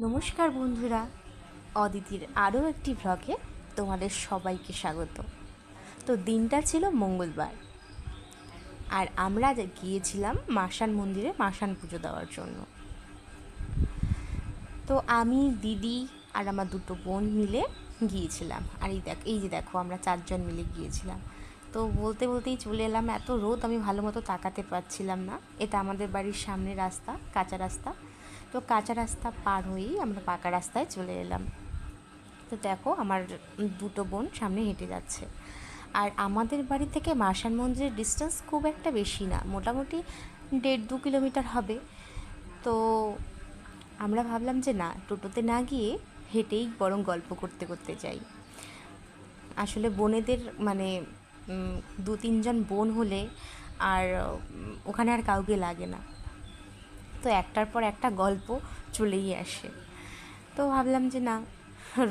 নমস্কার বন্ধুরা। অদিতির আরও একটি ভ্লগে তোমাদের সবাইকে স্বাগত। তো দিনটা ছিল মঙ্গলবার। আর আমরা গিয়েছিলাম মাসান মন্দিরে মাসান পুজো দেওয়ার জন্য। তো আমি, দিদি আর আমার দুটো বোন মিলে গিয়েছিলাম। আর এই দেখ এই যে দেখো, আমরা চারজন মিলে গিয়েছিলাম। তো বলতে বলতেই চলে এলাম, এত রোদ আমি ভালো মতো তাকাতে পারছিলাম না। এটা আমাদের বাড়ির সামনে রাস্তা, কাঁচা রাস্তা। তো কাঁচা রাস্তা পার হয়েই আমরা পাকা রাস্তায় চলে এলাম। তো দেখো, আমার দুটো বোন সামনে হেঁটে যাচ্ছে। আর আমাদের বাড়ি থেকে মাসান মন্দিরের ডিস্টেন্স খুব একটা বেশি না, মোটামুটি দেড় দু কিলোমিটার হবে। তো আমরা ভাবলাম যে না, টোটোতে না গিয়ে হেঁটেই বরং গল্প করতে করতে যাই। আসলে বোনেদের মানে দু তিনজন বোন হলে আর ওখানে আর কাউকে লাগে না। তো একটার পর একটা গল্প চলেই আসে। তো ভাবলাম যে না,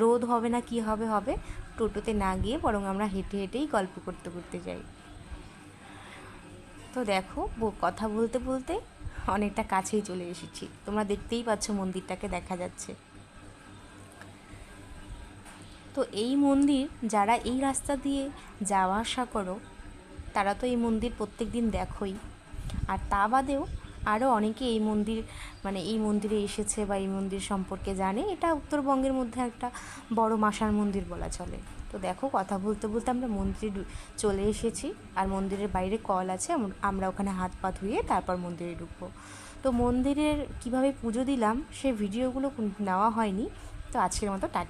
রোদ হবে না, কি হবে? হবে। টোটোতে না গিয়ে বরং আমরা হেঁটে হেঁটেই গল্প করতে করতে যাই। তো দেখো কথা বলতে বলতে অনেকটা কাছেই চলে এসেছি। তোমরা দেখতেই পাচ্ছ মন্দিরটাকে দেখা যাচ্ছে। তো এই মন্দির, যারা এই রাস্তা দিয়ে যাওয়া আসা করো, তারা তো এই মন্দির প্রত্যেক দিন দেখোই। আর তা বাদেও আরও অনেকে এই মন্দির মানে এই মন্দিরে এসেছে বা এই মন্দির সম্পর্কে জানে। এটা উত্তরবঙ্গের মধ্যে একটা বড় মাসার মন্দির বলা চলে। তো দেখো, কথা বলতে বলতে আমরা মন্দিরে চলে এসেছি আর মন্দিরের বাইরে কল আছে আমরা ওখানে হাত পা ধুয়ে তারপর মন্দিরে ঢুকবো। তো মন্দিরের কীভাবে পুজো দিলাম সে ভিডিওগুলো নেওয়া হয়নি। তো আজকের মতো টাটা।